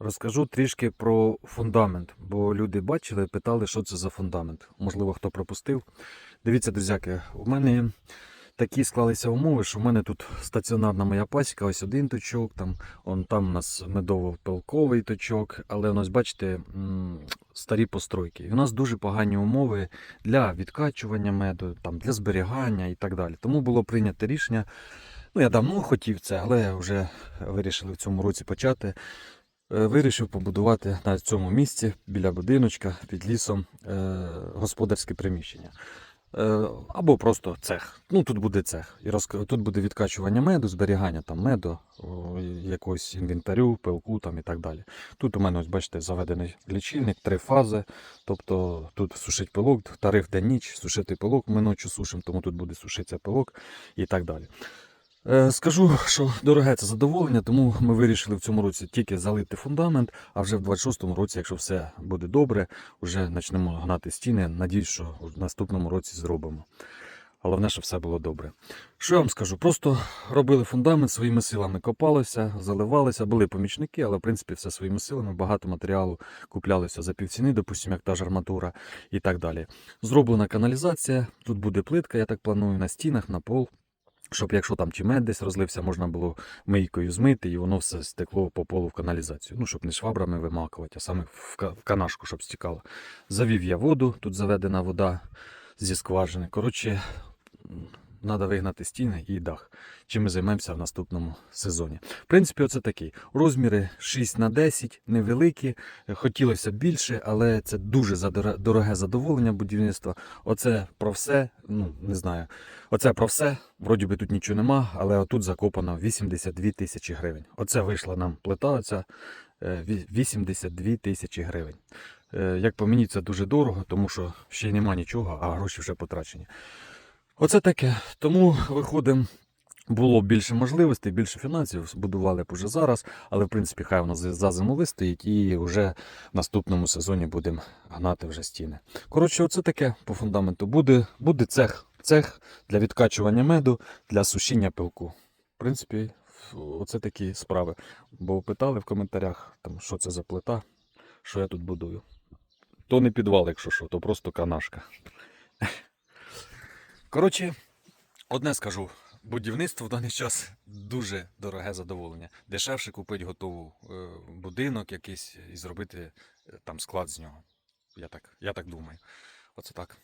Розкажу трішки про фундамент, бо люди бачили, питали, що це за фундамент. Можливо, хто пропустив. Дивіться, друзяки, у мене такі склалися умови, що в мене тут стаціонарна моя пасіка, ось один точок, там, он, там у нас медово-пилковий точок, але у нас, бачите, старі постройки. І у нас дуже погані умови для відкачування меду, там, для зберігання і так далі. Тому було прийнято рішення. Ну, я давно хотів це, але вже вирішили в цьому році почати. Е, Вирішив побудувати на цьому місці біля будиночка під лісом е, господарське приміщення. Е, або просто цех. Ну, тут буде цех. І розк... Тут буде відкачування меду, зберігання там меду, якогось інвентарю, пилку там і так далі. Тут у мене, ось бачите, заведений лічильник, три фази. Тобто тут сушить пилок, тариф день ніч, сушити пилок, ми ночі сушимо, тому тут буде сушитися пилок і так далі. Е, Скажу, що дороге це задоволення, тому ми вирішили в цьому році тільки залити фундамент, а вже в 26-му році, якщо все буде добре, вже почнемо гнати стіни. Надіюсь, що в наступному році зробимо. Головне, щоб все було добре. Що я вам скажу? Просто робили фундамент своїми силами, копалося, заливалися, були помічники, але в принципі все своїми силами. Багато матеріалу куплялося за півціни, допустимо, як та ж арматура і так далі. Зроблена каналізація, тут буде плитка, я так планую, на стінах, на пол. Щоб якщо там чи мед десь розлився, можна було мийкою змити, і воно все стекло по полу в каналізацію. Ну, щоб не швабрами вимакувати, а саме в канашку, щоб стікало. Завів я воду, тут заведена вода зі скважини. Коротше, треба вигнати стіни і дах. Чим ми займемося в наступному сезоні. В принципі, оце такий. Розміри 6 на 10, невеликі. Хотілося більше, але це дуже дороге задоволення будівництва. Оце про все, ну не знаю. Оце про все. Вроді би тут нічого нема, але отут закопано 82 тисячі гривень. Оце вийшла нам плита, оця е, 82 тисячі гривень. Е, Як по мені, це дуже дорого, тому що ще й нема нічого, а гроші вже потрачені. Оце таке. Тому виходимо. Було більше можливостей, більше фінансів, будували б уже зараз, але в принципі хай воно за зиму вистоїть і вже в наступному сезоні будемо гнати вже стіни. Коротше, оце таке по фундаменту. Буде, буде цех. Цех для відкачування меду, для сушіння пилку. В принципі, оце такі справи. Бо питали в коментарях, там, що це за плита, що я тут будую. То не підвал, якщо що, то просто канашка. Коротше, одне скажу. Будівництво в даний час дуже дороге задоволення. Дешевше купити готову е, будинок якийсь і зробити е, там склад з нього. Я так, я так думаю. Оце так.